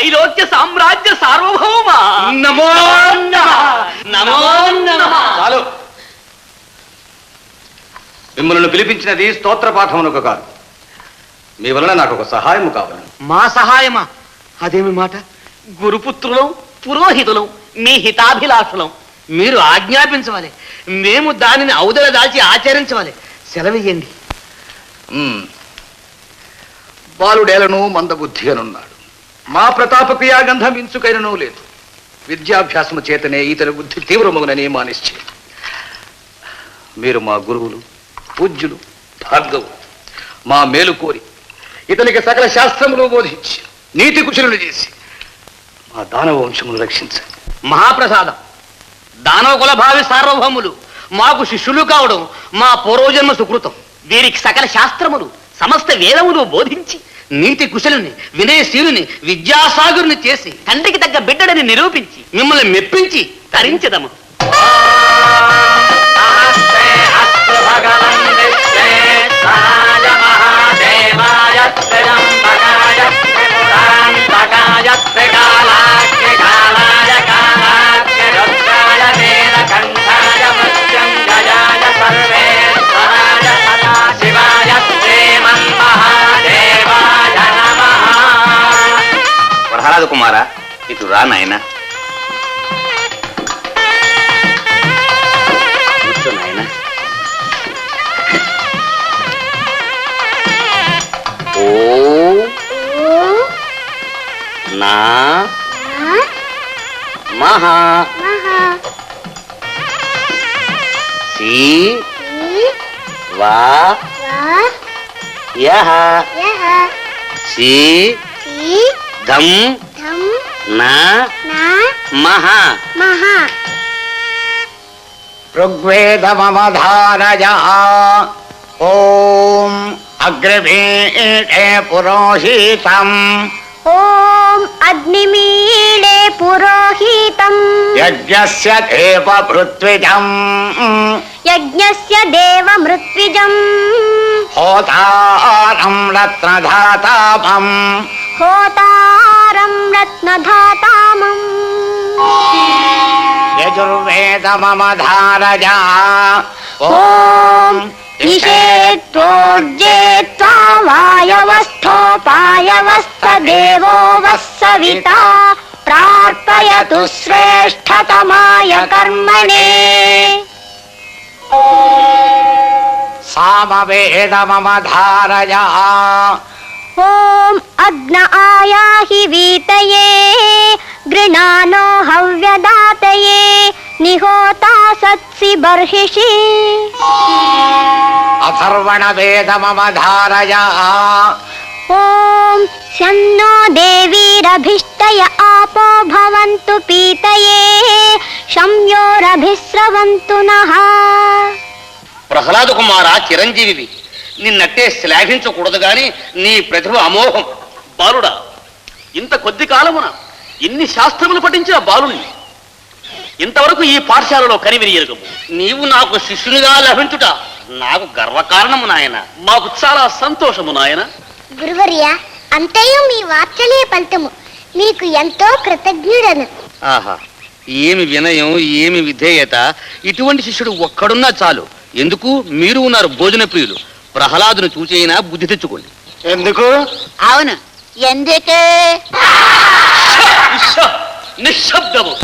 త్రైలోక్య సామ్రాజ్య సార్వభౌమ. నమో నమో. చాలు. మిమ్మల్ని పిలిపించినది స్తోత్ర పాఠమునకు కాదు. మీ వలన నాకు ఒక సహాయం కావాలి మా సహాయమా? అదేమి మాట? గురుపుత్రులం పురోహితులం మీ హితాభిలాషులం. మీరు ఆజ్ఞాపించవాలి. మేము దానిని ఔదల దాచి ఆచరించవాలి. సెలవియ్యండి. మ్మ్. బాలుడేలను మందబుద్ధి అనున్నాడు. మా ప్రతాప గంధం ఇంచుకైనను లేదు. విద్యాభ్యాసము చేతనే ఇతని బుద్ధి తీవ్రమగునని మా నిశ్చయం. మీరు మా గురువులు పూజ్యులు భార్గవు మా మేలు కోరి ఇతనికి సకల శాస్త్రములు బోధించి నీతి కుశలులు చేసి మా దానవ వంశమును రక్షించండి. మహాప్రసాదం. దానవకుల భావి సార్వభౌములు మాకు శిష్యులు కావడం మా పూర్వజన్మ సుకృతం. వీరికి సకల శాస్త్రములు సమస్త వేదములు బోధించి నీతి కుశలుని వినయశీలుని విద్యాసాగురుని చేసి తండ్రికి తగ్గ బిడ్డడని నిరూపించి మిమ్మల్ని మెప్పించి తరించదము. ప్రహ్లాద కుమార ఇటు రా నాయన. ఓ నా మహా సి వా యహ సి ధం నా మహా. ఋగ్వేదమధారయ ఓం అగ్రవీడే పురోహితం. ఓం అగ్నిమీళే పురోహితం. యజ్ఞస్య దేవ పృథ్విజం యజ్ఞస్య దేవ మృత్విజం హోతారం రత్నధాతామం హోతారం रत्नधातामम्। यजुर्वेदममधारजा। ॐ निषेत्वोर्जेत्वा वायवस्थोपायवस्थदेवो वः सविता प्रार्थयतु श्रेष्ठतमाय कर्मणे। सामवेदममधारया నిహోతా సత్సి బర్హిషి అథర్వణ వేదమధారయ ఓం శన్నో దేవీరభిష్టయ ఆపో భవంతు పీతయే శంయోరభిస్రవంతు నః ప్రహ్లాద కుమార చిరంజీవి నిన్నట్టే శ్లాఘించకూడదు గాని నీ ప్రతిభ అమోఘం. బాలుడా ఇంత కొద్ది కాలమున ఇన్ని శాస్త్రములు పఠించిన బాలుణ్ణి? ఇంతవరకు ఈ పాఠశాలలో కనివిరియగము నీవు నాకు శిష్యునిగా లభించుట నాకు గర్వకారణము నాయన. మాకు చాలా సంతోషము నాయన. గురువర్య అంతయు మీ వాత్సల్య ఫలితము. మీకు ఎంతో కృతజ్ఞుడను. ఆహా ఏమి వినయం ఏమి విధేయత. ఇటువంటి శిష్యుడు ఒక్కడున్నా చాలు. ఎందుకు? మీరు ఉన్నారు భోజన ప్రియులు. ప్రహ్లాదును చూచైనా బుద్ధి తెచ్చుకోండి. ఎందుకు? అవును. ఎందుకే? నిశ్శబ్దము.